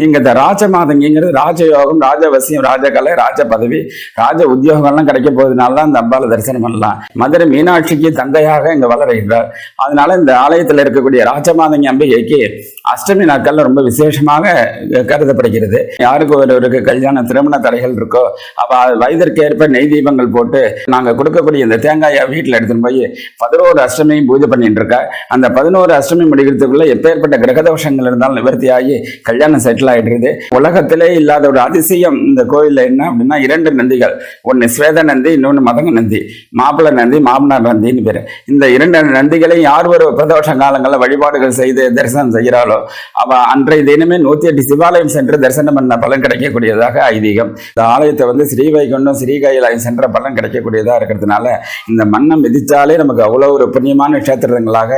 இங்க இந்த ராஜ மாதங்கிங்கிறது ராஜயோகம் ராஜவசியம் ராஜகலை ராஜ பதவி ராஜ உத்தியோகம்லாம் கிடைக்க போவதனால தான் இந்த அம்பாவை தரிசனம் பண்ணலாம். மதுரை மீனாட்சிக்கு தங்கையாக இங்க வளருகின்றார் அதனால இந்த ஆலயத்தில் இருக்கக்கூடிய ராஜமாதங்கி அம்பிகைக்கு அஷ்டமி நாட்கள்ல ரொம்ப விசேஷமாக கருதப்படுகிறது. யாருக்கு ஒருவருக்கு கல்யாண திருமண தடைகள் இருக்கோ அவ வயதிற்கேற்ப நெய் தீபங்கள் போட்டு நாங்க கொடுக்கக்கூடிய இந்த தேங்காயை வீட்டில் எடுத்துன்னு போய் பதினோரு அஷ்டமியும் பூஜை பண்ணிட்டு இருக்கா. அந்த பதினோரு அஷ்டமி முடிக்கிறதுக்குள்ள எப்பேற்பட்ட கிரகதோஷங்கள் இருந்தாலும் நிவர்த்தி ஆகி கல்யாணம் செட்டில் ஆயிடுறது. உலகத்திலே இல்லாத ஒரு அதிசயம் இந்த கோயில்ல என்ன அப்படின்னா இரண்டு நந்திகள். ஒன்னு ஸ்வேத நந்தி இன்னொன்னு மதங்க நந்தி. மாப்பிள்ளை நந்தி மாமனார் நந்தின்னு பேரு. இந்த இரண்டு நந்திகளையும் யார் ஒரு பிரதோஷ காலங்களில் வழிபாடுகள் செய்து தரிசனம் அவ அன்றைய தினமே நூத்தி எட்டு சிவாலயம் சென்று தரிசனம் பண்ண பலன் கிடைக்கக்கூடியதாக ஐதீகம். இந்த ஆலயத்தை வந்து ஸ்ரீவைகுண்டம் ஸ்ரீகைலாயம் சென்ற பலன் கிடைக்கக்கூடியதா இருக்கிறதுனால இந்த மண்ணை மிதித்தாலே நமக்கு அவ்வளவு ஒரு புண்ணியமான கஷேத்திரங்களாக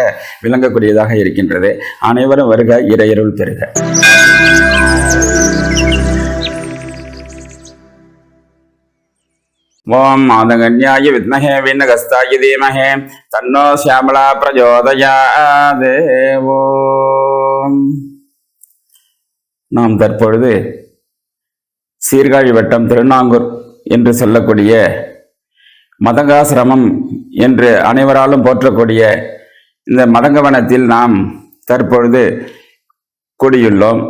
விளங்கக்கூடியதாக இருக்கின்றது. அனைவரும் வருக இறையருள் பெறுக. ஓம் மாதகன்யாய வித்மஹே விண்ணகஸ்தாய தீமஹே தன்னோ சியாமலா பிரஜோதயா தேவோம் நாம் தற்பொழுது சீர்காழி வட்டம் திருநாங்கூர் என்று சொல்லக்கூடிய மதங்காசிரமம் என்று அனைவராலும் போற்றக்கூடிய இந்த மதங்கவனத்தில் நாம் தற்பொழுது கூடியுள்ளோம்.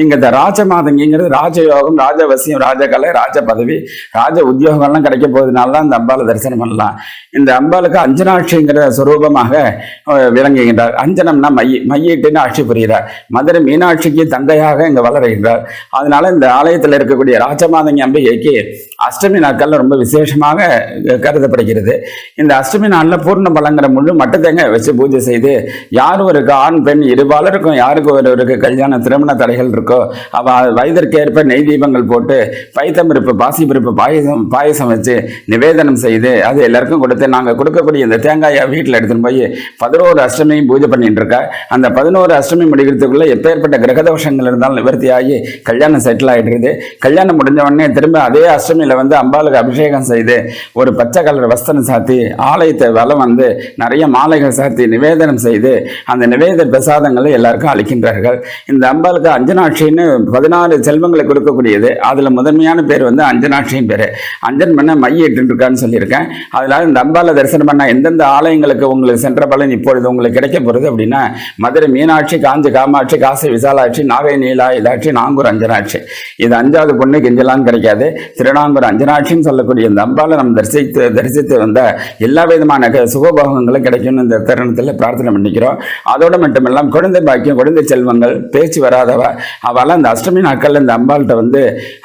இங்க இந்த ராஜ மாதங்கிங்கிறது ராஜயோகம் ராஜவசியம் ராஜகலை ராஜ பதவி ராஜ உத்தியோகங்கள்லாம் கிடைக்க போவதனால தான் இந்த அம்பாளை தரிசனம் பண்ணலாம். இந்த அம்பாளுக்கு அஞ்சனாட்சிங்கிற சுரூபமாக விளங்குகின்றார். அஞ்சனம்னா மைய மையிட்டுன்னு ஆட்சி புரிகிறார். மதுரை மீனாட்சிக்கு தங்கையாக இங்கே வளருகின்றார். அதனால இந்த ஆலயத்தில் இருக்கக்கூடிய ராஜமாதங்கி அம்பிகைக்கு அஷ்டமி நாட்கள் ரொம்ப விசேஷமாக கருதப்படுகிறது. இந்த அஷ்டமி நாளில் பூர்ண பலங்கிற முழு மட்டத்தேங்க வச்சு பூஜை செய்து யார் ஒரு ஆண் பெண் இருபாலருக்கும் யாருக்கு ஒருவருக்கு கல்யாண திருமண தடைகள் இருக்கோ? அவள் வயதிற்கு ஏற்ப நெய் தீபங்கள் போட்டு பைத்தம்பருப்பு பாசிப்பருப்பு பாயசம் பாயசம் வச்சு நிவேதனம் செய்து அது எல்லாருக்கும் கொடுத்து நாங்கள் கொடுக்கக்கூடிய இந்த தேங்காயை வீட்டில் எடுத்துகிட்டு போய் பதினோரு அஷ்டமியும் பூஜை பண்ணிட்டு இருக்கா. அந்த பதினோரு அஷ்டமி முடிக்கிறதுக்குள்ள எப்பேற்பட்ட கிரகதோஷங்கள் இருந்தாலும் நிவர்த்தி ஆகி கல்யாணம் செட்டில் ஆகிடுது கல்யாணம் முடிஞ்ச உடனே திரும்ப அதே அஷ்டமியில் வந்து அம்பாளுக்கு அபிஷேகம் செய்து ஒரு பச்சை கலர் வஸ்திரம் சாத்தி ஆலயத்தை வலம் வந்து நிறைய மாலைகள் சாத்தி நிவேதனம் செய்து அந்த நிவேத பிரசாதங்களை எல்லாருக்கும் அளிக்கின்றார்கள். இந்த அம்பாளுக்கு அஞ்சனா அஞ்சனாட்சின்னு பதினாறு செல்வங்களை கொடுக்கக்கூடியது. அதில் முதன்மையான பேர் வந்து அஞ்சனாட்சியின் பேர். அஞ்சன் பண்ண மையிட்டு இருக்கான்னு சொல்லியிருக்கேன். அதனால் இந்த அம்பாலை தரிசனம் பண்ண எந்தெந்த ஆலயங்களுக்கு உங்களுக்கு சென்ற பலன் இப்பொழுது உங்களுக்கு கிடைக்க போகிறது அப்படின்னா மதுரை மீனாட்சி காஞ்சி காமாட்சி காசி விசாலாட்சி நாகை நீலா இதாட்சி நாங்கூர் அஞ்சனாட்சி. இது அஞ்சாவது பொண்ணு கெஞ்சலான்னு கிடைக்காது. திருநாங்கூர் அஞ்சனாட்சின்னு சொல்லக்கூடிய இந்த அம்பாலை நம்ம தரிசித்து தரிசித்து வந்த எல்லா விதமான சுகபோகங்களும் கிடைக்கும்னு இந்த தருணத்தில் பிரார்த்தனை பண்ணிக்கிறோம். அதோடு மட்டுமில்லாமல் குழந்தை பாக்கியம் குழந்தை செல்வங்கள் பேச்சு வராதவ அவள் அந்த அஷ்டமி நாட்களில் இந்த அம்பாள்கிட்ட வந்து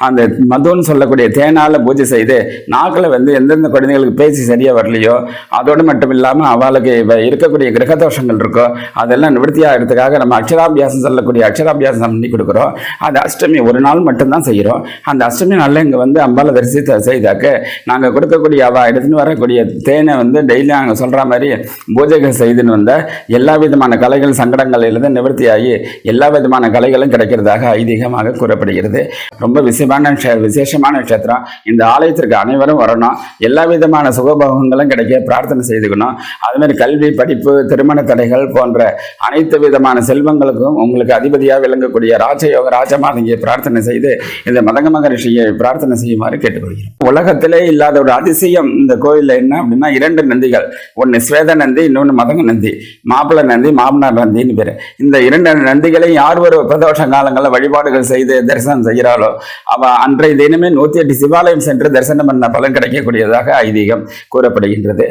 அந்த மதுன்னு சொல்லக்கூடிய தேனால பூஜை செய்து நாக்கில் வந்து எந்தெந்த குழந்தைகளுக்கு பேசி சரியாக வரலையோ அதோடு மட்டும் இல்லாமல் அவளுக்கு இருக்கக்கூடிய கிரகதோஷங்கள் இருக்கோ அதெல்லாம் நிவர்த்தியாகிறதுக்காக நம்ம அக்ஷராபியாசம் சொல்லக்கூடிய அக்ஷராபியாசம் பண்ணி கொடுக்குறோம். அது அஷ்டமி ஒரு நாள் மட்டும்தான் செய்கிறோம். அந்த அஷ்டமி நாளில் இங்கே வந்து அம்பாலை தரிசித்த செய்தாக்க நாங்கள் கொடுக்கக்கூடிய அவள் எடுத்துன்னு வரக்கூடிய தேனை வந்து டெய்லி நாங்கள் சொல்கிற மாதிரி பூஜைகள் செய்துன்னு வந்த எல்லா விதமான கலைகள் சங்கடங்களிலிருந்து நிவர்த்தியாகி எல்லா விதமான கலைகளும் கிடைக்கிறது. கிடைக்கிறதாக ஐதீகமாக கூறப்படுகிறது. ரொம்ப விசேஷமான விசேஷமான நட்சத்திரம் இந்த ஆலயத்திற்கு அனைவரும் வரணும். எல்லா விதமான சுகபோகங்களும் கிடைக்க பிரார்த்தனை செய்துக்கணும். அதுமாதிரி கல்வி படிப்பு திருமண தடைகள் போன்ற அனைத்து விதமான செல்வங்களுக்கும் உங்களுக்கு அதிபதியாக விளங்கக்கூடிய ராஜயோக ராஜமாதங்கியை பிரார்த்தனை செய்து இந்த மதங்க மகரிஷியை பிரார்த்தனை செய்யுமாறு கேட்டுக்கொள்கிறோம். உலகத்திலே இல்லாத ஒரு அதிசயம் இந்த கோயில்ல என்ன அப்படின்னா இரண்டு நந்திகள். ஒன்று ஸ்வேத நந்தி இன்னொன்னு மதங்க நந்தி. மாப்பிள்ளை நந்தி மாமனார் நந்தின்னு பேரு. இந்த இரண்டு நந்திகளையும் யார் ஒரு பிரதோஷ காலங்களில் வழிபாடுகள் செய்து தரிசனம் செய்கிறாளோ அவ அன்றைய தினமே நூத்தி எட்டு சிவாலயம் சென்று தரிசனம் பண்ண பலன் கிடைக்கக்கூடியதாக ஐதீகம் கூறப்படுகின்றது.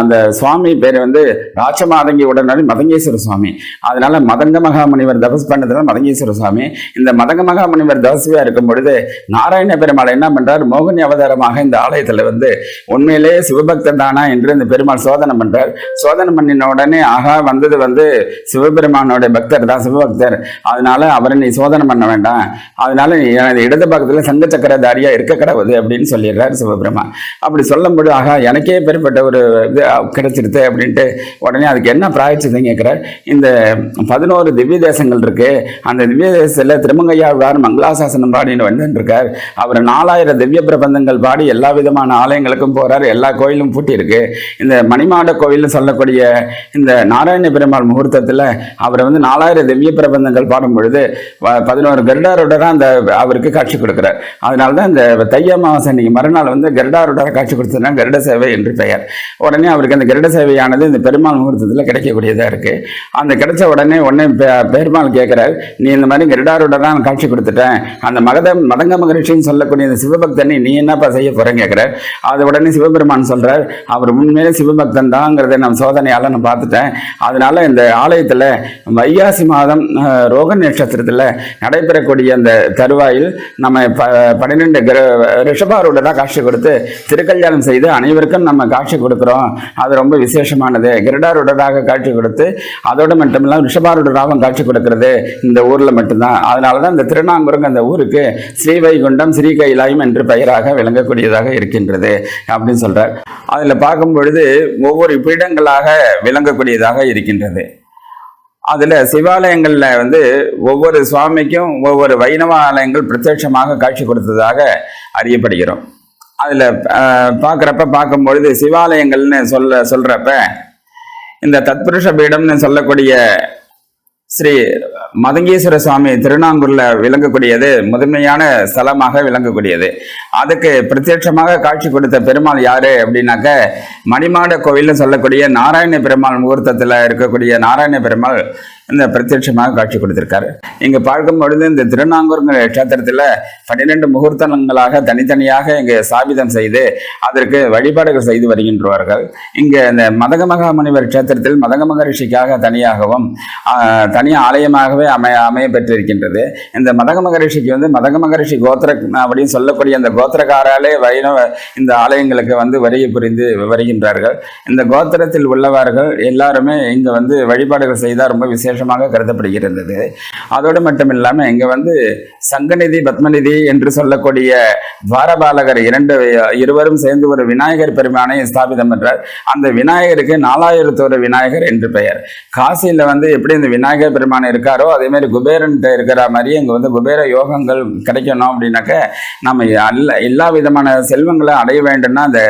அந்த சுவாமி பேர் வந்து ராச்சமாதங்கி உடனடி மதங்கேஸ்வர சுவாமி. அதனால மதங்க மகாமுனிவர் தபஸ் பண்ணதுனால மதங்கேஸ்வர சுவாமி. இந்த மதங்க மகாமுனிவர் தபசுவா இருக்கும் பொழுது நாராயண பெருமாள் என்ன பண்றார்? மோகினி அவதாரமாக இந்த ஆலயத்துல வந்து உண்மையிலேயே சிவபக்தன் தானா என்று இந்த பெருமாள் சோதனை பண்றார். சோதனை பண்ணின உடனே ஆகா வந்தது வந்து சிவபெருமானோட பக்தர் தான் சிவபக்தர். அதனால அவரை நீ சோதனை பண்ண வேண்டாம். அதனால எனது இடது பக்கத்தில் சங்க சக்கரதாரியா இருக்க கிடவுது அப்படின்னு சொல்லிடுறாரு சிவபெருமா. அப்படி சொல்லும்போது ஆகா எனக்கே பெறப்பட்ட ஒரு இது கிடைச்சிருது அப்படின்ட்டு உடனே அதுக்கு என்ன பிராய்ச்சிதுன்னு கேட்குறார் இந்த பதினோரு திவ்ய தேசங்கள் இருக்கு. அந்த திவ்ய தேசத்தில் திருமங்கையாழ்வார் மங்களாசாசனம் பாடின்னு வந்துருக்கார் அவர் நாலாயிரம் திவ்ய பிரபந்தங்கள் பாடி எல்லா விதமான ஆலயங்களுக்கும் போறார். எல்லா கோயிலும் பூட்டி இருக்கு இந்த மணிமாட கோயில்னு சொல்லக்கூடிய இந்த நாராயண பெருமாள் முகூர்த்தத்தில் அவர் வந்து நாலாயிரம் திவ்ய பிரபந்தங்கள் பாடும் பொழுது பதினோரு கருடாருடராக அந்த அவருக்கு காட்சி கொடுக்குறார். அதனால தான் இந்த தை அமாவாசை அன்னைக்கு மறுநாள் வந்து கருடாருடராக காட்சி கொடுத்ததுனா கருட சேவை என்று பெயர். உடனே அவருக்கு அந்த கருட சேவையானது இந்த பெருமாள் முகூர்த்தத்தில் கிடைக்கக்கூடியதாக இருக்குது அந்த கிடைச்ச உடனே உடனே பெருமாள் கேட்குறார் நீ இந்த மாதிரி கருடாருடராக காட்சி கொடுத்துட்டேன். அந்த மகத மதங்க மகரிஷின்னு சொல்லக்கூடிய இந்த சிவபக்தனை நீ என்னப்பா செய்ய போகிறேன்னு கேட்குறார் அது உடனே சிவபெருமான் சொல்கிறார் அவர் உண்மையிலே சிவபக்தன் தாங்கிறத நான் சோதனையால் நான் பார்த்துட்டேன். அதனால இந்த ஆலயத்தில் வையாசி மாதம் ரோகன் ரோக நடைபெறக்கூடிய அந்த தருவாயில் நம்ம ப பன்னிரெண்டு கிர ரிஷபாரோட காட்சி கொடுத்து திருக்கல்யாணம் செய்து அனைவருக்கும் நம்ம காட்சி கொடுக்குறோம். அது ரொம்ப விசேஷமானது. கிரடாருடராக காட்சி கொடுத்து அதோடு மட்டுமில்லாமல் ரிஷபாருடராகவும் காட்சி கொடுக்கறது இந்த ஊரில் மட்டும்தான். அதனால தான் இந்த திருநாங்குரங்க அந்த ஊருக்கு ஸ்ரீவைகுண்டம் ஸ்ரீ கைலாயம் என்று பெயராக விளங்கக்கூடியதாக இருக்கின்றது அப்படின்னு சொல்கிறார் அதில் பார்க்கும் பொழுது ஒவ்வொரு பீடங்களாக விளங்கக்கூடியதாக இருக்கின்றது. அதில் சிவாலயங்களில் வந்து ஒவ்வொரு சுவாமிக்கும் ஒவ்வொரு வைணவ ஆலயங்கள் பிரத்யட்சமாக காட்சி கொடுத்ததாக அறியப்படுகிறோம். அதில் பார்க்குறப்ப பார்க்கும்பொழுது சிவாலயங்கள்னு சொல்ல சொல்கிறப்ப இந்த தத்புருஷ பீடம்னு சொல்லக்கூடிய ஸ்ரீ மதங்கேஸ்வர சுவாமி திருநாங்கூரில் விளங்கக்கூடியது முதன்மையான ஸ்தலமாக விளங்கக்கூடியது. அதுக்கு பிரத்யட்சமாக காட்சி கொடுத்த பெருமாள் யாரு அப்படின்னாக்க மணிமாட கோவில்னு சொல்லக்கூடிய நாராயண பெருமாள் முகூர்த்தத்தில் இருக்கக்கூடிய நாராயண பெருமாள் இந்த பிரத்யட்சமாக காட்சி கொடுத்திருக்காரு. இங்கே பார்க்கும் பொழுது இந்த திருநாங்கூருங்கிற கஷேத்திரத்துல பன்னிரெண்டு முகூர்த்தங்களாக தனித்தனியாக இங்கே ஸ்தாபிதம் செய்து அதற்கு வழிபாடுகள் செய்து வருகின்றவார்கள். இங்கே இந்த மதக முனிவர் கஷேத்திரத்தில் மதக மகரிஷிக்காக தனியாகவும் தனி ஆலயமாகவே அமைய அமைய பெற்றிருக்கின்றது. இந்த மதக மகரிஷிக்கு வந்து மதக மகரிஷி கோத்திர அப்படின்னு சொல்லக்கூடிய அந்த கோத்திரக்காராலே வைணவ இந்த ஆலயங்களுக்கு வந்து வருகை புரிந்து வருகின்றார்கள். இந்த கோத்திரத்தில் உள்ளவர்கள் எல்லாருமே இங்கே வந்து வழிபாடுகள் செய்தால் ரொம்ப விசேஷமாக கருதப்படுகிறது அதோடு மட்டும் இல்லாமல் இங்க வந்து சங்கநிதி பத்மநிதி என்று சொல்லக்கூடிய துவாரபாலகர் இரண்டு இருவரும் சேர்ந்து ஒரு விநாயகர் பெருமானை ஸ்தாபிதம் என்றார் அந்த விநாயகருக்கு நாலாயிரத்தோரு விநாயகர் என்று பெயர். காசியில் வந்து எப்படி இந்த விநாயகர் பெருமான் இருக்காரோ அதே மாதிரி குபேரன்ட்ட இருக்கிற மாதிரி இங்கே வந்து குபேர யோகங்கள் கிடைக்கணும் அப்படின்னாக்க நம்ம அல்ல எல்லா விதமான செல்வங்களை அடைய வேண்டும்னா அந்த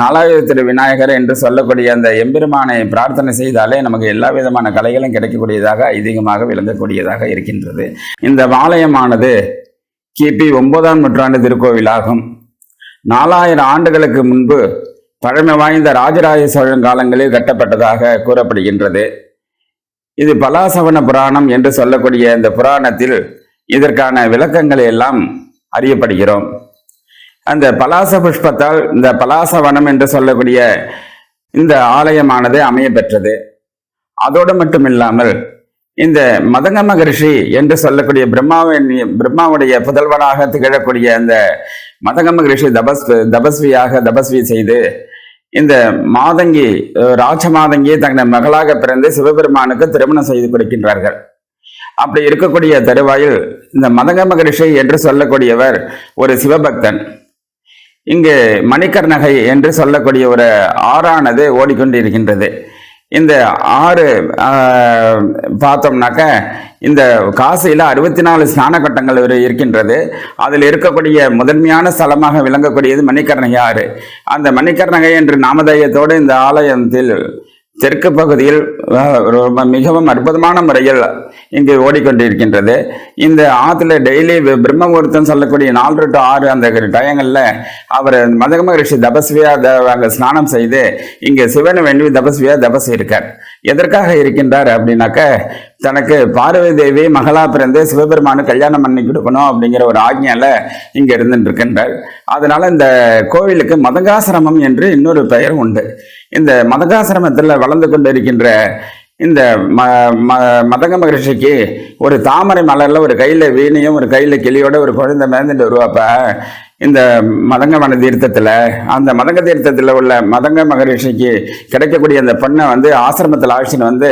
நாலாயிரத்திரு விநாயகர் என்று சொல்லக்கூடிய அந்த எம்பெருமானை பிரார்த்தனை செய்தாலே நமக்கு எல்லா விதமான கலைகளும் கிடைக்கக்கூடியதாக அதிகமாக விளங்கக்கூடியதாக இருக்கின்றது. இந்த ஆலயமானது கிபி ஒன்பதாம் நூற்றாண்டு திருக்கோவிலாகும். நாலாயிரம் ஆண்டுகளுக்கு முன்பு பழமை வாய்ந்த ராஜராஜ சோழன் காலங்களில் கட்டப்பட்டதாக கூறப்படுகின்றது. இது பலாசவன புராணம் என்று சொல்லக்கூடிய இந்த புராணத்தில் இதற்கான விளக்கங்களை எல்லாம் அறியப்படுகிறோம். அந்த பலாச புஷ்பத்தால் இந்த பலாசவனம் என்று சொல்லக்கூடிய இந்த ஆலயமானது அமைய பெற்றது. அதோடு மட்டும் இல்லாமல் இந்த மதங்க மகரிஷி என்று சொல்லக்கூடிய பிரம்மாவின் பிரம்மாவுடைய புதல்வனாக திகழக்கூடிய அந்த மதங்க மகரிஷி தபஸ் தபஸ்வியாக தபஸ்வி செய்து இந்த மாதங்கி ராஜ மாதங்கியை தங்கள் மகளாக பிறந்து சிவபெருமானுக்கு திருமணம் செய்து கொடுக்கின்றார்கள். அப்படி இருக்கக்கூடிய தருவாயில் இந்த மதங்க மகரிஷி என்று சொல்லக்கூடியவர் ஒரு சிவபக்தன். இங்கு மணிக்கர்ணகை என்று சொல்லக்கூடிய ஒரு ஆறானது ஓடிக்கொண்டிருக்கின்றது. இந்த ஆறு பார்த்தோம்னாக்க இந்த காசியில் அறுபத்தி நாலு ஸ்நான கட்டங்கள் இருக்கின்றது. அதில் இருக்கக்கூடிய முதன்மையான ஸ்தலமாக விளங்கக்கூடியது மணிக்கர்ணகை ஆறு. அந்த மணிக்கர்ணகை என்று நாமதேயத்தோடு இந்த ஆலயத்தில் தெற்கு பகுதியில் ரொம்ப மிகவும் அற்புதமான முறையில் இங்கு ஓடிக்கொண்டிருக்கின்றது. இந்த ஆற்றுல டெய்லி பிரம்மமுகூர்த்தம் சொல்லக்கூடிய நாலு டு ஆறு அந்த டயங்களில் அவர் மதக மகரிஷி தபஸ்வியா த அங்கே ஸ்நானம் செய்து இங்கே சிவனை வேண்டி தபஸ்வியா தபஸ் இருக்கார் எதற்காக இருக்கின்றார் அப்படின்னாக்க தனக்கு பார்வதி தேவி மகளா பிறந்து சிவபெருமானு கல்யாணம் பண்ணி கொடுக்கணும் அப்படிங்கிற ஒரு ஆజ్ఞால இங்க இருந்துட்டு இருக்கின்றார். அதனால இந்த கோவிலுக்கு மதங்காசிரமம் என்று இன்னொரு பெயர் உண்டு. இந்த மதகாசிரமத்தில் வளர்ந்து கொண்டிருக்கின்ற இந்த ம ம மதங்க மகிழ்ச்சிக்கு ஒரு தாமரை மலர்ல ஒரு கையில வீணையும் ஒரு கையில கிளியோட ஒரு குழந்தை மேந்துட்டு வருவாப்ப. இந்த மதங்க மன தீர்த்தத்தில் அந்த மதங்க தீர்த்தத்தில் உள்ள மதங்க மகரிஷிக்கு கிடைக்கக்கூடிய அந்த பெண்ணை வந்து ஆசிரமத்தில் ஆழ்ச்சின்னு வந்து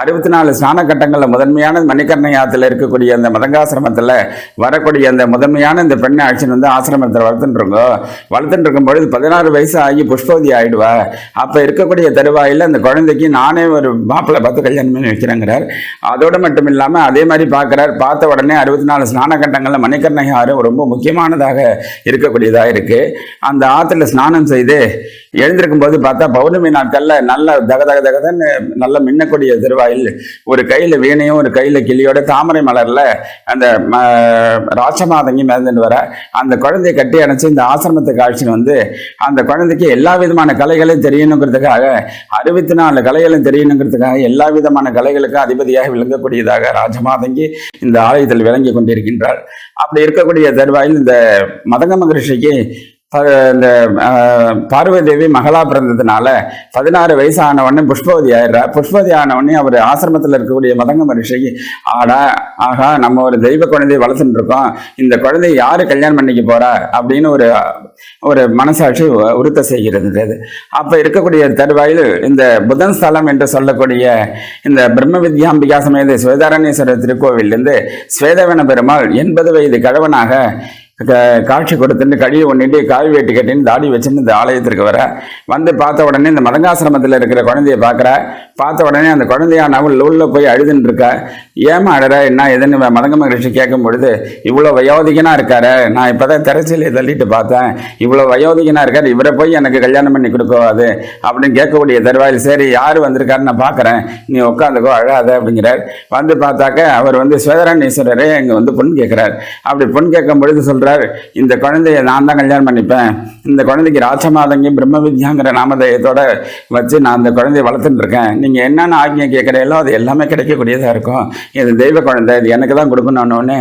அறுபத்தி நாலு ஸ்நான கட்டங்களில் முதன்மையான மணிக்கர்ண இருக்கக்கூடிய அந்த மதங்காசிரமத்தில் வரக்கூடிய அந்த முதன்மையான இந்த பெண்ணை ஆழ்ச்சின்னு வந்து ஆசிரமத்தில் வளர்த்துட்டுருக்கோம். வளர்த்துட்டு இருக்கும்பொழுது பதினாறு வயசு ஆகி புஷ்பவதி ஆயிடுவா. அப்போ இருக்கக்கூடிய தருவாயில் அந்த குழந்தைக்கு நானே ஒரு மாப்பிள்ளை பார்த்து கல்யாணம் பண்ணி வைக்கிறேங்கிறார். அதோடு மட்டும் இல்லாமல் அதே மாதிரி பார்க்குறார். பார்த்த உடனே அறுபத்தி நாலு ஸ்நான கட்டங்களில் மணிக்கர்ணகை ஆறு ரொம்ப முக்கியமானதாக இருக்கக்கூடியதாக இருக்கு. அந்த ஆற்றுல ஸ்நானம் செய்து எழுந்திருக்கும் போது பார்த்தா பௌர்ணமி நாட்களில் நல்ல தக தக தகதன்னு நல்ல மின்னக்கூடிய திருவாயில் ஒரு கையில் வீணையும் ஒரு கையில் கிளியோட தாமரை மலரில் அந்த ம, ராசமாதங்கி மிதந்துட்டு வர அந்த குழந்தைய கட்டி அணைச்சி இந்த ஆசிரமத்தை காட்சின்னு வந்து அந்த குழந்தைக்கு எல்லா விதமான கலைகளையும் தெரியணுங்கிறதுக்காக அறுபத்தி நாலு கலைகளும் தெரியணுங்கிறதுக்காக எல்லா விதமான கலைகளுக்கும் அதிபதியாக விளங்கக்கூடியதாக ராஜமாதங்கி இந்த ஆலயத்தில் விளங்கி கொண்டிருக்கின்றார் அப்படி இருக்கக்கூடிய தருவாயில் இந்த மத மதங்க மகரிஷிக்கு இந்த பார்வதி தேவி மகளா பிறந்ததுனால பதினாறு வயசு ஆன உடனே புஷ்பவதி ஆயிடுறா. புஷ்பவதி ஆன உடனே அவர் ஆசிரமத்தில் இருக்கக்கூடிய மதங்க மகரிஷிக்கு ஆடா ஆகா நம்ம ஒரு தெய்வ குழந்தையை வளர்த்துட்டு இருக்கோம். இந்த குழந்தை யாரு கல்யாணம் பண்ணிக்க போறா? அப்படின்னு ஒரு ஒரு மனசாட்சி உறுத்த செய்கிறது அது. அப்ப இருக்கக்கூடிய தருவாயில் இந்த புதன் ஸ்தலம் என்று சொல்லக்கூடிய இந்த பிரம்ம வித்யாம்பிகா சமேத சுவேதாரணேஸ்வரர் திருக்கோவிலிருந்து ஸ்வேதவன பெருமாள் எண்பது வயது கழவனாக காட்சி கொடுத்துட்டு கழிவு ஒன்றிட்டு காவி வெட்டி கட்டின்னு தாடி வச்சுன்னு இந்த ஆலயத்திற்கு வர. வந்து பார்த்த உடனே இந்த மதங்காசிரமத்தில் இருக்கிற குழந்தைய பார்க்குற. பார்த்த உடனே அந்த குழந்தையானவள் உள்ளே போய் அழுதுன்னு இருக்கா. ஏமா அழற என்ன எதுன்னு மதங்க மகிழ்ச்சி கேட்கும் பொழுது இவ்வளோ வயோதிகனாக இருக்காரு நான் இப்போ தான் திரைச்சிலே தள்ளிட்டு பார்த்தேன். இவ்வளோ வயோதிகனாக இருக்கார் இவரை போய் எனக்கு கல்யாணம் பண்ணி கொடுக்காது அப்படின்னு கேட்கக்கூடிய தருவாயில் சரி யார் வந்திருக்காரு நான் பார்க்குறேன். நீ உட்காந்துக்கோ அழாத அப்படிங்கிறார். வந்து பார்த்தாக்க அவர் வந்து சுவேதராணீஸ்வரரே இங்கே வந்து பொண்ணு கேட்குறார். அப்படி பொண்ணு கேட்கும் பொழுது சொல்கிறார் இந்த குழந்தைய நான் தான் கல்யாணம் பண்ணிப்பேன். இந்த குழந்தைக்கு ராஜமாதங்கி பிரம்ம வித்யாங்கிற நாமதயத்தோட வச்சு நான் அந்த குழந்தைய வளர்த்துட்டு இருக்கேன். நீங்கள் என்னென்ன ஆజ్ఞை கேட்குறீங்களோ அது எல்லாமே கிடைக்கக்கூடியதாக இருக்கும். இது தெய்வ குழந்தை இது எனக்கு தான் கொடுக்கணும்னு.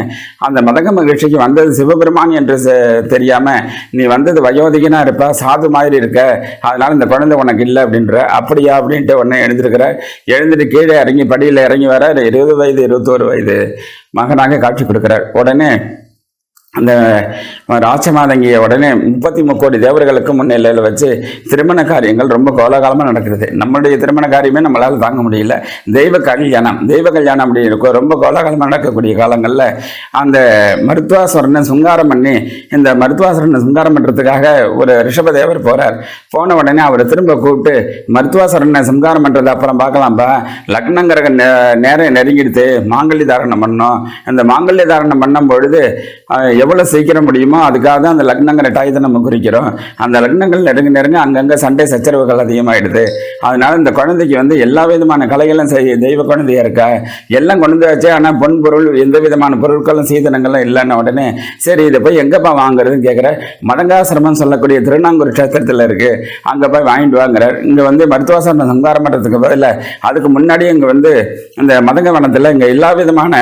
அந்த மதங்க மகிழ்ச்சிக்கு வந்தது சிவபெருமான் என்று தெரியாமல் நீ வந்தது வயோதிகனாக இருப்ப சாது மாதிரி இருக்க. அதனால் இந்த குழந்தை உனக்கு இல்லை அப்படின்ற அப்படியா அப்படின்ட்டு உடனே எழுந்திருக்கிற எழுந்துட்டு கீழே இறங்கி படியில் இறங்கி வர இருபது வயது இருபத்தோரு வயது மகனாக காட்சி கொடுக்குறார். உடனே அந்த ராசமாதங்கிய உடனே முப்பத்தி முக்கோடி தேவர்களுக்கு முன்னிலையில் வச்சு திருமண காரியங்கள் ரொம்ப கோலாகாலமாக நடக்கிறது. நம்மளுடைய திருமண காரியமே நம்மளால் தாங்க முடியல. தெய்வ கல்யாணம் தெய்வ கல்யாணம் அப்படி இருக்கும். ரொம்ப கோலாகாலமாக நடக்கக்கூடிய காலங்களில் அந்த மருத்துவாசுரனை சுங்காரம் பண்ணி இந்த மருத்துவாசரனை சுங்காரம் பண்ணுறதுக்காக ஒரு ரிஷபதேவர் போகிறார் போன உடனே அவரை திரும்ப கூப்பிட்டு மருத்துவாசரனை சம்காரம் பண்ணுறது அப்புறம் பார்க்கலாம்ப்பா லக்னங்கிற நே நேரம் நெருங்கிடுத்து மாங்கல்ய தாரணம் பண்ணோம். அந்த மாங்கல்ய தாரணம் பண்ணும் பொழுது எவ்வளோ சீக்கிரம் முடியுமோ அதுக்காக தான் அந்த லக்னங்கிற டயத்தை நம்ம குறிக்கிறோம். அந்த லக்னங்கள் நெருங்க நெருங்க அங்கங்கே சண்டை சச்சரவுகள் அதிகமாகிடுது அதனால் இந்த குழந்தைக்கு வந்து எல்லா விதமான கலைகளும் செய் தெய்வ குழந்தையாக இருக்கா. எல்லாம் கொண்டு வந்து வச்சு ஆனால் பொன் பொருள் எந்த விதமான பொருட்களும் சீதனங்களும் இல்லைன்ன உடனே சரி இதை போய் எங்கேப்பா வாங்குறதுன்னு கேட்குற மடங்காசிரமம் சொல்லக்கூடிய திருநாங்கூர் கஷேத்திரத்தில் இருக்கு. அங்கே போய் வாங்கிட்டு வாங்குறார் இங்கே வந்து மருத்துவாசனம் சங்கார மன்றத்துக்கு பதிலா அதுக்கு முன்னாடியே இங்கே வந்து இந்த மதங்க வனத்தில் இங்கே எல்லா விதமான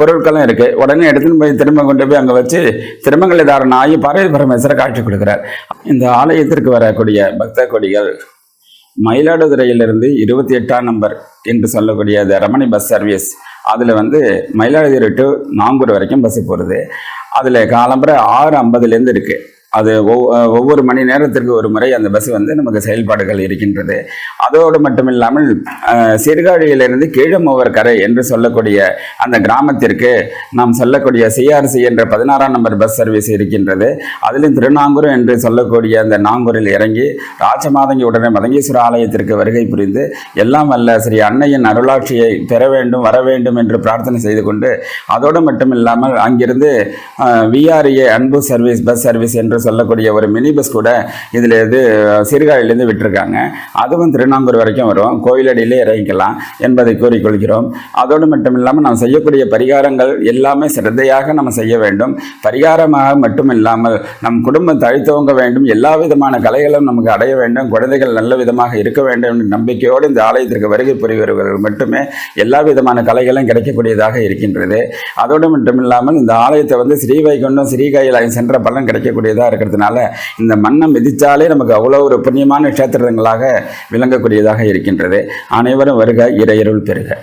பொருட்களும் இருக்கு. உடனே எடுத்துன்னு போய் திரும்ப கொண்டு போய் அங்கே வச்சு திருமங்கலதாரன் ஆகி பார்வதி பரமேஸ்வரர் காட்சி கொடுக்குறார். இந்த ஆலயத்திற்கு வரக்கூடிய பக்த கொடிகள் மயிலாடுதுறையிலிருந்து இருபத்தி எட்டாம் நம்பர் என்று சொல்லக்கூடிய ரமணி பஸ் சர்வீஸ். அதில் வந்து மயிலாடுதுறை டு நாங்கூர் வரைக்கும் பஸ் போகிறது அதில் காலம்பரை ஆறு ஐம்பதுலேருந்து இருக்குது அது ஒவ்வொரு மணி நேரத்திற்கு ஒரு முறை அந்த பஸ் வந்து நமக்கு செயல்பாடுகள் இருக்கின்றது. அதோடு மட்டும் இல்லாமல் சீர்காழியிலிருந்து கீழமோவர் கரை என்று சொல்லக்கூடிய அந்த கிராமத்திற்கு நாம் சொல்லக்கூடிய சிஆர்சி என்ற பதினாறாம் நம்பர் பஸ் சர்வீஸ் இருக்கின்றது. அதிலும் திருநாங்கூர் என்று சொல்லக்கூடிய அந்த நாங்கூரில் இறங்கி ராஜமாதங்கி உடனே மதங்கீஸ்வர ஆலயத்திற்கு வருகை புரிந்து எல்லாம் வல்ல ஸ்ரீ அன்னையின் அருளாட்சியை பெற வேண்டும் வர வேண்டும் என்று பிரார்த்தனை செய்து கொண்டு அதோடு மட்டும் இல்லாமல் அங்கிருந்து விஆர்ஏ அன்பு சர்வீஸ் பஸ் சர்வீஸ் என்று சொல்லக்கூடிய ஒரு மினி பஸ் கூட இதில் இது சீர்காழியிலேருந்து விட்டுருக்காங்க. அதுவும் திருநாங்கூர் வரைக்கும் வரும். கோயிலடியிலே இறங்கிக்கலாம் என்பதை கூறிக்கொள்கிறோம். அதோடு மட்டும் இல்லாமல் நாம் செய்யக்கூடிய பரிகாரங்கள் எல்லாமே சிரத்தையாக நம்ம செய்ய வேண்டும். பரிகாரமாக மட்டும் இல்லாமல் நம் குடும்பம் தழைத்தோங்க வேண்டும். எல்லா விதமான கலைகளும் நமக்கு அடைய வேண்டும். குழந்தைகள் நல்ல விதமாக இருக்க வேண்டும் என்ற நம்பிக்கையோடு இந்த ஆலயத்திற்கு வருகை புரிவர்கள் மட்டுமே எல்லா விதமான கலைகளும் கிடைக்கக்கூடியதாக இருக்கின்றது. அதோடு மட்டும் இல்லாமல் இந்த ஆலயத்தை வந்து ஸ்ரீவைகுண்டம் ஸ்ரீகாயில் சென்ற பலன் கிடைக்கக்கூடியதாக இருக்கிறதுனால இந்த மண்ணை மிதித்தாலே நமக்கு அவ்வளோ ஒரு புண்ணியமான நட்சத்திரங்களாக விளங்கக்கூடியதாக இருக்கின்றது. அனைவரும் வருக இறையருள் பெறுக.